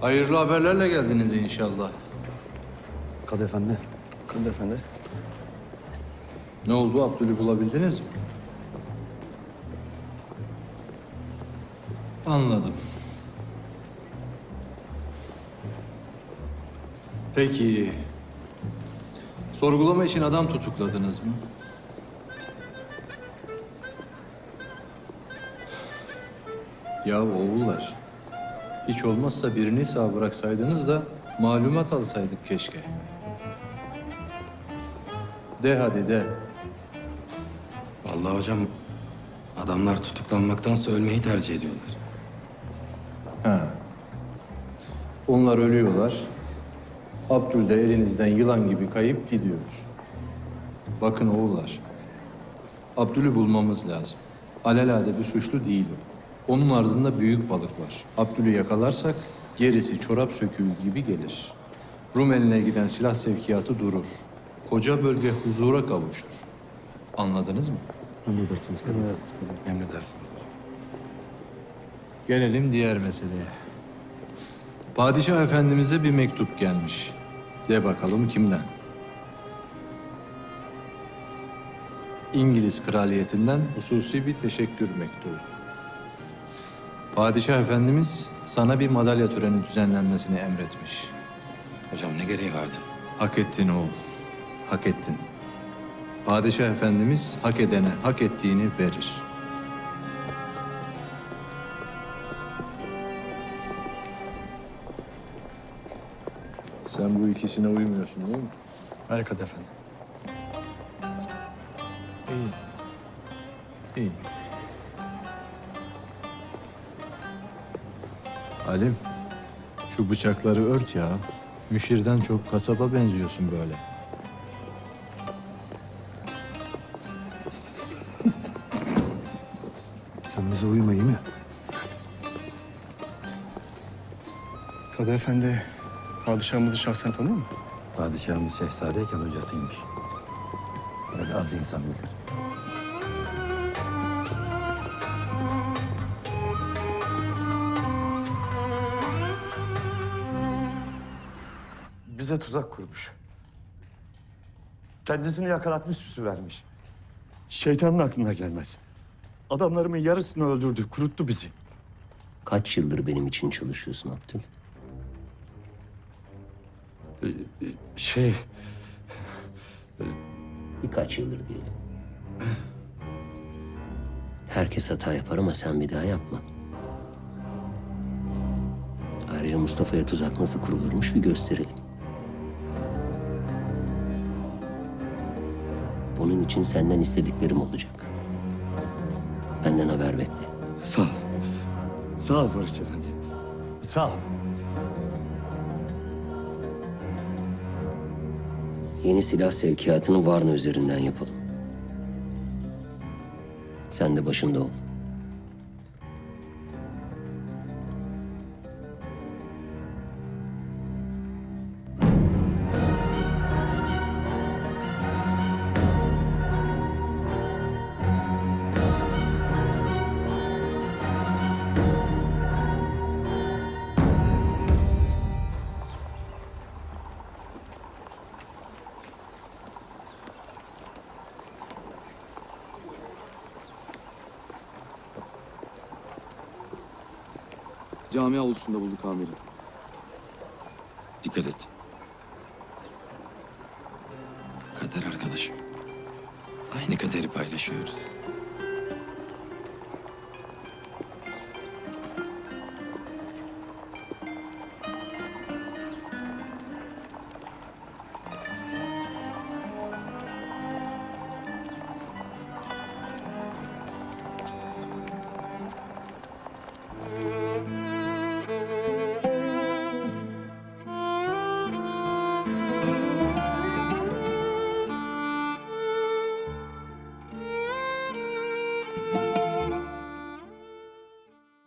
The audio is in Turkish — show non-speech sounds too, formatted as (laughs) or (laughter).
Hayırlı haberlerle geldiniz inşallah. Kadı efendi. Kadı efendi. Ne oldu? Abdül'ü bulabildiniz mi? Anladım. Peki. Sorgulama için adam tutukladınız mı? Ya oğullar. Hiç olmazsa birini sağ bıraksaydınız da malumat alsaydık keşke. De hadi de. Vallahi hocam adamlar tutuklanmaktansa ölmeyi tercih ediyorlar. Onlar ölüyorlar. Abdül de elinizden yılan gibi kayıp gidiyor. Bakın oğullar. Abdül'ü bulmamız lazım. Alelade bir suçlu değil o. Onun ardında büyük balık var. Abdül'ü yakalarsak gerisi çorap söküğü gibi gelir. Rum eline giden silah sevkiyatı durur. Koca bölge huzura kavuşur. Anladınız mı? Emredersiniz kadı. Emredersiniz kadı. Emredersiniz hocam. Gelelim diğer meseleye. Padişah Efendimiz'e bir mektup gelmiş. De bakalım kimden? İngiliz kraliyetinden hususi bir teşekkür mektubu. Padişah Efendimiz sana bir madalya töreni düzenlenmesini emretmiş. Hocam ne gereği vardı? Hak ettin oğul, hak ettin. Padişah Efendimiz hak edene hak ettiğini verir. Sen bu ikisine uymuyorsun değil mi? Hayır Kadı efendi. İyi. İyi. Halim, şu bıçakları ört ya. Müşirden çok kasaba benziyorsun böyle. (laughs) Sen bize uyma iyi mi? Kadı efendi padişahımızı şahsen tanıyor mu? Padişahımız şehzadeyken hocasıymış. Böyle az insan bilir. Bize tuzak kurmuş. Kendisini yakalatmış süsü vermiş. Şeytanın aklına gelmez. Adamlarımın yarısını öldürdü, kuruttu bizi. Kaç yıldır benim için çalışıyorsun Abdül? Şey, Birkaç yıldır diyelim. Herkes hata yapar ama sen bir daha yapma. Ayrıca Mustafa'ya tuzak nasıl kurulurmuş bir gösterelim. Bunun için senden istediklerim olacak. Benden haber bekle. sağ ol. Sağ ol Barış Efendi. Sağ ol. Yeni silah sevkiyatını Varna üzerinden yapalım. Sen de başında ol. Cami avlusunda bulduk amirim. Dikkat et. Kader arkadaşım. Aynı kaderi paylaşıyoruz.